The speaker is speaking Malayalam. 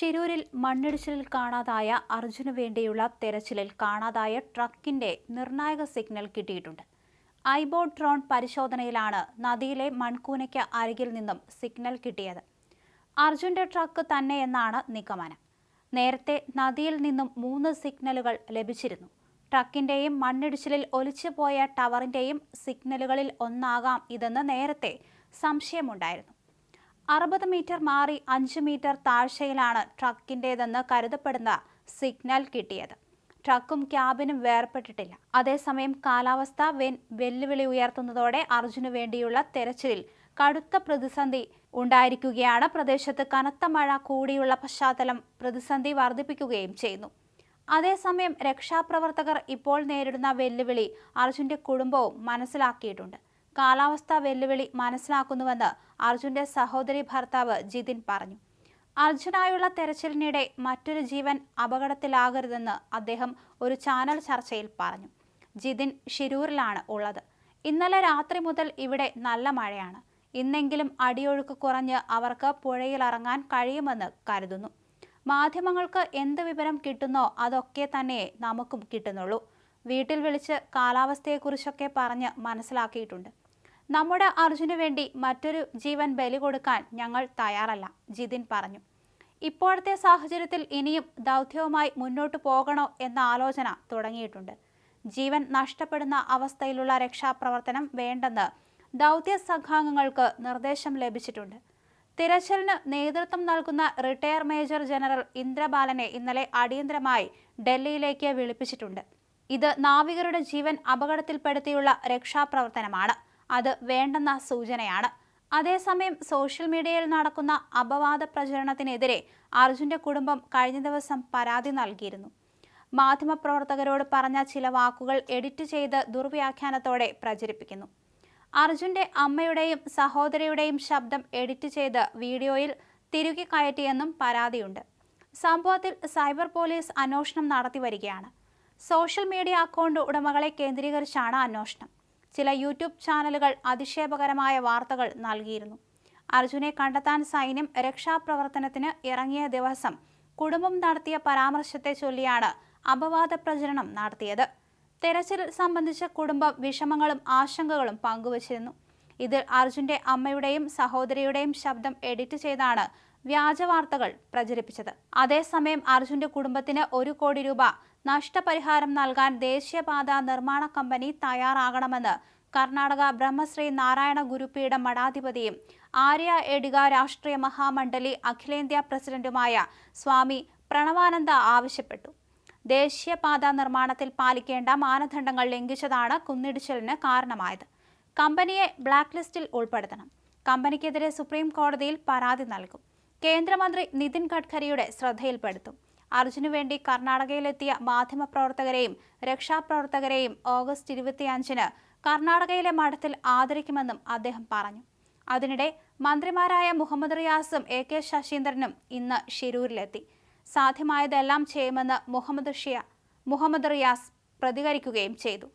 ഷിരൂരിൽ മണ്ണിടിച്ചിലിൽ കാണാതായ അർജുന് വേണ്ടിയുള്ള തെരച്ചിലിൽ കാണാതായ ട്രക്കിന്റെ നിർണായക സിഗ്നൽ കിട്ടിയിട്ടുണ്ട്. ഐബോട്ട് ഡ്രോൺ പരിശോധനയിലാണ് നദിയിലെ മൺകൂനയ്ക്ക് അരികിൽ നിന്നും സിഗ്നൽ കിട്ടിയത്. അർജുന്റെ ട്രക്ക് തന്നെയെന്നാണ് നിഗമനം. നേരത്തെ നദിയിൽ നിന്നും മൂന്ന് സിഗ്നലുകൾ ലഭിച്ചിരുന്നു. ട്രക്കിന്റെയും മണ്ണിടിച്ചിലിൽ ഒലിച്ചുപോയ ടവറിന്റെയും സിഗ്നലുകളിൽ ഒന്നാകാം ഇതെന്ന് നേരത്തെ സംശയമുണ്ടായിരുന്നു. അറുപത് മീറ്റർ മാറി അഞ്ച് മീറ്റർ താഴ്ചയിലാണ് ട്രക്കിന്റേതെന്ന് കരുതപ്പെടുന്ന സിഗ്നൽ കിട്ടിയത്. ട്രക്കും ക്യാബിനും വേർപെട്ടിട്ടില്ല. അതേസമയം കാലാവസ്ഥ വെൻ വെല്ലുവിളി ഉയർത്തുന്നതോടെ അർജുന് വേണ്ടിയുള്ള തെരച്ചിലിൽ കടുത്ത പ്രതിസന്ധി ഉണ്ടായിരിക്കുകയാണ് പ്രദേശത്ത് കനത്ത മഴ കൂടിയുള്ള പശ്ചാത്തലം പ്രതിസന്ധി വർദ്ധിപ്പിക്കുകയും ചെയ്യുന്നു. അതേസമയം രക്ഷാപ്രവർത്തകർ ഇപ്പോൾ നേരിടുന്ന വെല്ലുവിളി അർജുന്റെ കുടുംബവും മനസ്സിലാക്കിയിട്ടുണ്ട്. കാലാവസ്ഥാ വെല്ലുവിളി മനസ്സിലാക്കുന്നുവെന്ന് അർജുന്റെ സഹോദരി ഭർത്താവ് ജിതിൻ പറഞ്ഞു. അർജുനായുള്ള തെരച്ചിലിനിടെ മറ്റൊരു ജീവൻ അപകടത്തിലാകരുതെന്ന് അദ്ദേഹം ഒരു ചാനൽ ചർച്ചയിൽ പറഞ്ഞു. ജിതിൻ ഷിരൂരിലാണ് ഉള്ളത്. ഇന്നലെ രാത്രി മുതൽ ഇവിടെ നല്ല മഴയാണ്. ഇന്നെങ്കിലും അടിയൊഴുക്ക് കുറഞ്ഞ് അവർക്ക് പുഴയിൽ ഇറങ്ങാൻ കഴിയുമെന്ന് കരുതുന്നു. മാധ്യമങ്ങൾക്ക് എന്ത് വിവരം കിട്ടുന്നോ അതൊക്കെ തന്നെ നമുക്കും കിട്ടുന്നുള്ളൂ. വീട്ടിൽ വിളിച്ച് കാലാവസ്ഥയെക്കുറിച്ചൊക്കെ പറഞ്ഞ് മനസ്സിലാക്കിയിട്ടുണ്ട്. നമ്മുടെ അർജുന് വേണ്ടി മറ്റൊരു ജീവൻ ബലി കൊടുക്കാൻ ഞങ്ങൾ തയ്യാറല്ല ജിതിൻ പറഞ്ഞു. ഇപ്പോഴത്തെ സാഹചര്യത്തിൽ ഇനിയും ദൗത്യവുമായി മുന്നോട്ട് പോകണോ എന്ന ആലോചന തുടങ്ങിയിട്ടുണ്ട്. ജീവൻ നഷ്ടപ്പെടുന്ന അവസ്ഥയിലുള്ള രക്ഷാപ്രവർത്തനം വേണ്ടെന്ന് ദൗത്യ സംഘാംഗങ്ങൾക്ക് നിർദ്ദേശം ലഭിച്ചിട്ടുണ്ട്. തിരച്ചിലിന് നേതൃത്വം നൽകുന്ന റിട്ടയർ മേജർ ജനറൽ ഇന്ദ്രബാലനെ ഇന്നലെ അടിയന്തരമായി ഡൽഹിയിലേക്ക് വിളിപ്പിച്ചിട്ടുണ്ട്. ഇത് നാവികരുടെ ജീവൻ അപകടത്തിൽപ്പെടുത്തിയുള്ള രക്ഷാപ്രവർത്തനമാണ്. അത് വേണ്ടെന്ന സൂചനയാണ്. അതേസമയം സോഷ്യൽ മീഡിയയിൽ നടക്കുന്ന അപവാദ പ്രചരണത്തിനെതിരെ അർജുന്റെ കുടുംബം കഴിഞ്ഞ ദിവസം പരാതി നൽകിയിരുന്നു. മാധ്യമപ്രവർത്തകരോട് പറഞ്ഞ ചില വാക്കുകൾ എഡിറ്റ് ചെയ്ത് ദുർവ്യാഖ്യാനത്തോടെ പ്രചരിപ്പിക്കുന്നു. അർജുന്റെ അമ്മയുടെയും സഹോദരിയുടെയും ശബ്ദം എഡിറ്റ് ചെയ്ത് വീഡിയോയിൽ തിരുകി കയറ്റിയെന്നും പരാതിയുണ്ട്. സംഭവത്തിൽ സൈബർ പോലീസ് അന്വേഷണം നടത്തി വരികയാണ്. സോഷ്യൽ മീഡിയ അക്കൗണ്ട് ഉടമകളെ കേന്ദ്രീകരിച്ചാണ് അന്വേഷണം. ചില യൂട്യൂബ് ചാനലുകൾ അതിശയപകരമായ വാർത്തകൾ നൽകിയിരുന്നു. അർജുനെ കണ്ടെത്താൻ സൈന്യം രക്ഷാപ്രവർത്തനത്തിന് ഇറങ്ങിയ ദിവസം കുടുംബം നടത്തിയ പരാമർശത്തെ ചൊല്ലിയാണ് അപവാദ പ്രചരണം നടത്തിയത്. തെരച്ചിൽ സംബന്ധിച്ച കുടുംബം വിഷമങ്ങളും ആശങ്കകളും പങ്കുവച്ചിരുന്നു. ഇതിൽ അർജുന്റെ അമ്മയുടെയും സഹോദരിയുടെയും ശബ്ദം എഡിറ്റ് ചെയ്താണ് വ്യാജ വാർത്തകൾ പ്രചരിപ്പിച്ചത്. അതേസമയം അർജുന്റെ കുടുംബത്തിന് ഒരു കോടി രൂപ നഷ്ടപരിഹാരം നൽകാൻ ദേശീയപാത നിർമ്മാണ കമ്പനി തയ്യാറാകണമെന്ന് കർണാടക ബ്രഹ്മശ്രീ നാരായണ ഗുരുപ്പീഠ മഠാധിപതിയും ആര്യ എഡിക രാഷ്ട്രീയ മഹാമണ്ഡലി അഖിലേന്ത്യാ പ്രസിഡന്റുമായ സ്വാമി പ്രണവാനന്ദ ആവശ്യപ്പെട്ടു. ദേശീയപാത നിർമ്മാണത്തിൽ പാലിക്കേണ്ട മാനദണ്ഡങ്ങൾ ലംഘിച്ചതാണ് കുന്നിടിച്ചിലിന് കാരണമായത്. കമ്പനിയെ ബ്ലാക്ക് ലിസ്റ്റിൽ ഉൾപ്പെടുത്തണം. കമ്പനിക്കെതിരെ സുപ്രീം കോടതിയിൽ പരാതി നൽകും. കേന്ദ്രമന്ത്രി നിതിൻ ഗഡ്കരിയുടെ ശ്രദ്ധയിൽപ്പെടുത്തും. അർജുനു വേണ്ടി കർണാടകയിലെത്തിയ മാധ്യമപ്രവർത്തകരെയും രക്ഷാപ്രവർത്തകരെയും ഓഗസ്റ്റ് ഇരുപത്തിയഞ്ചിന് കർണാടകയിലെ മഠത്തിൽ ആദരിക്കുമെന്നും അദ്ദേഹം പറഞ്ഞു. അതിനിടെ മന്ത്രിമാരായ മുഹമ്മദ് റിയാസും എ കെ ശശീന്ദ്രനും ഇന്ന് ഷിരൂരിലെത്തി സാധ്യമായതെല്ലാം ചെയ്യുമെന്ന് മുഹമ്മദ് ഷിയ മുഹമ്മദ് റിയാസ് പ്രതികരിക്കുകയും ചെയ്തു.